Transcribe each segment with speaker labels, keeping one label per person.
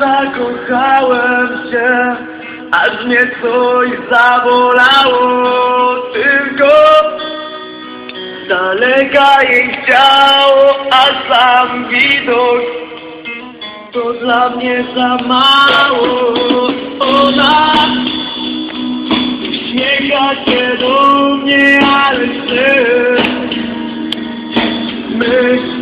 Speaker 1: zakochałem się, aż mnie coś zabolało tylko z daleka jej ciało, a sam widok to dla mnie za mało. Ona uśmiecha się do mnie, ale chcę myśli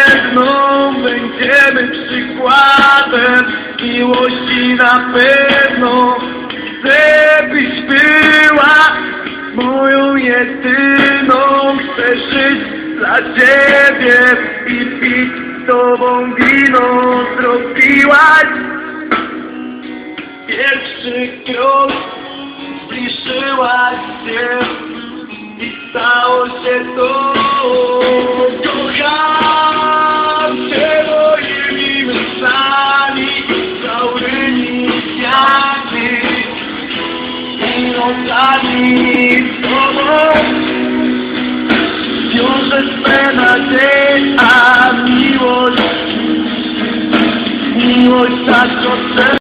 Speaker 1: jedną Będziemy przykładem. Miłości na pewno Chcę byś była moją jedyną. Chcę żyć dla ciebie i pić z tobą wino. Zrobiłaś pierwszy krok Zbliżyłaś się i stało się to salir todos. Dios espérate a mi voz, mi voz